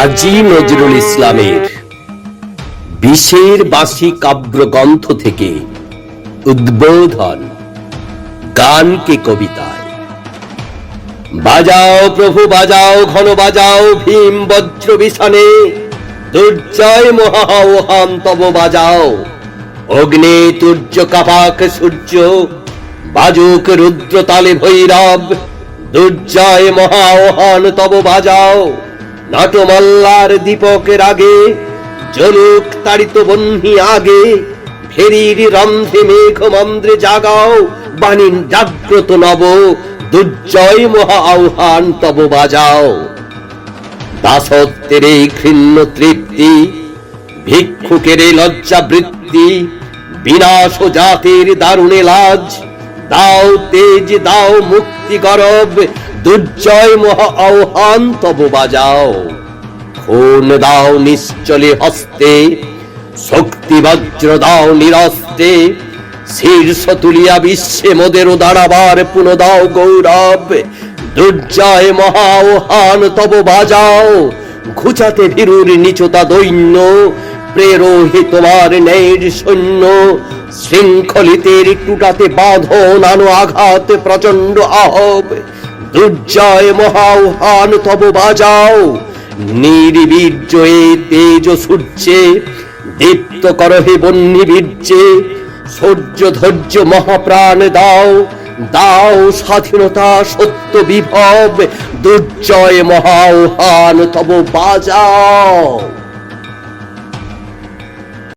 কাজী নজরুল ইসলামের বিশের বাসি কাব্যগ্রন্থ থেকে উদ্বোধন গানকে কবিতায়। বাজাও প্রভু, বাজাও, ঘন বাজাও, ভীম বজ্র বিছানে দুর্জয় মহাওহান তব বাজাও। অগ্নি তুর্য কাপাক সূর্য, বাজুক রুদ্র তালে ভৈরব, দুর্জয় মহাওহান তব বাজাও। নাটমল্লার দীপকের আগে জলুক তাড়িত বহ্নি আগে ফেরির রন্ধ্রে মেঘ মন্দ্রে জাগাও বাণী জাগ্রত নব, দুর্জয় মহা আহ্বান তব বাজাও। দাসত্বের এই ঘৃণ্য তৃপ্তি, ভিক্ষুকের এই লজ্জা বৃত্তি বিনাশ জাতির দারুণে লাজ, দাও তেজ, দাও মুক্তি গরব দুর্জয় মহা আহ্বান তব বাজাও। খুন দাও নিশ্চলে হস্তে, শক্তি বজ্র দাও নিরস্তে, শীর্ষ তুলিয়া বিশ্বে মোদের দাঁড়াবার পুন দাও গৌরব। দুর্জয় মহাওহান তব বাজাও, ঘুচাতে ভীরুর নিচতা দৈন্য, প্রেরোহে তোমার ন্যায়ের সৈন্য, শৃঙ্খলিতের টুটাতে বাঁধন আনো আঘাত প্রচণ্ড আহব। দুর্জয় মহাওহান তব বাজাও। নির্বীর্য তেজ সূর্যে, দীপ্ত করহে বন্যী বীর্যে, সূর্য ধৈর্য মহাপ্রাণ দাও। দাও স্বাধীনতা সত্য বিভব, দুর্জয় মহাওহান তব বাজাও।